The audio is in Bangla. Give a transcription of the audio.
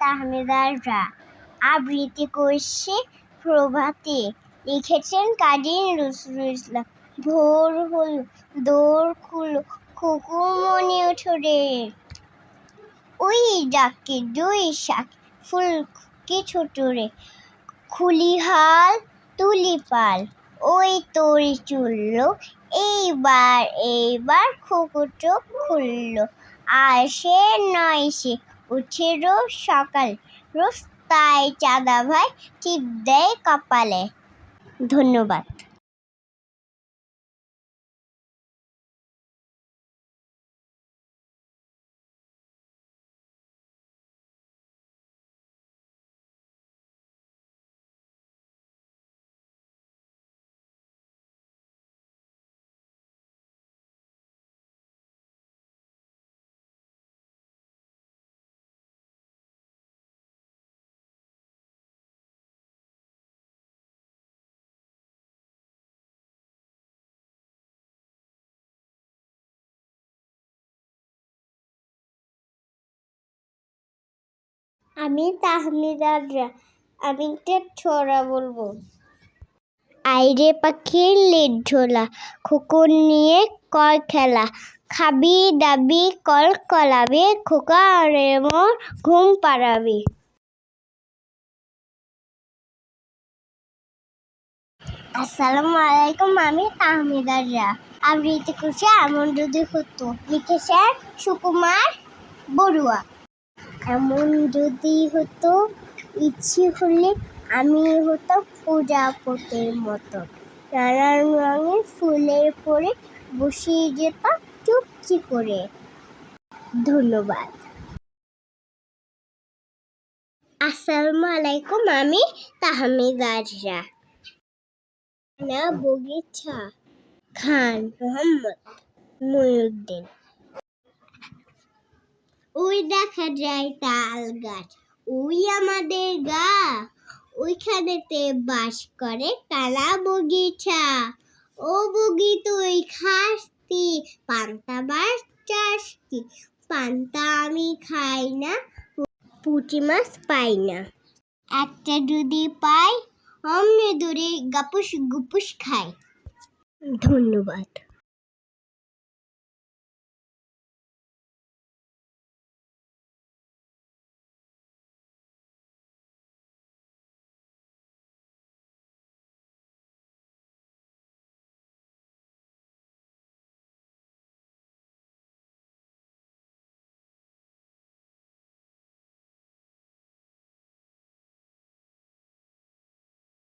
তাহমিদাররা আবৃত্তি করছে প্রভাতে। লিখেছেন কাজী নজরুল ইসলাম ভোর হল দৌড় খুলো খুকুমনি উঠোরে ওই ডাকে দুই শাক ফুল কি ছোটরে। খুলি হাল তুলি পাল ওই তরি চুললো, এইবার এইবার খুকু চোখ খুললো। আর সে নয় সে উঠে রোজ সকাল। রোজ তাই চাঁদা ভাই ঠিক দেয় কপালে। ধন্যবাদ। আমি তাহমিদাররা আমি ছড়া বলব। আইরে পাখির লেট ঝোলা, খোকন নিয়ে কর খেলা, খাবি দাবি কল কলাবে খোকা মোর ঘুম পাড়াবে। আসসালামু আলাইকুম, আমি তাহমিদাররা আবৃত্তি করছি এমন যদি হতো লিখেছেন সুকুমার বড়ুয়া। এমন যদি হতো, ইচ্ছে হলে আমি হতাম প্রজাপতির মতো। নানান রঙের ফুলের পরে বসিয়ে যেতাম চুপচি করে। ধন্যবাদ। আসসালামু আলাইকুম, আমি তাহমিদাররা না বগিচা। খান মোহাম্মদ মহিউদ্দিন ওই দেখা যায় তাল গাছ, ওই আমাদের গা। ওইখানেতে বাস করে কালা বগিচা। ও বগি তুই খাসতি, পান্তা মাছ চাষতি পান্তা আমি খাই না, পুঁটি মাছ পাই না। একটা যদি পাই, অমনি দূরে গাপুস গুপুস খাই। ধন্যবাদ।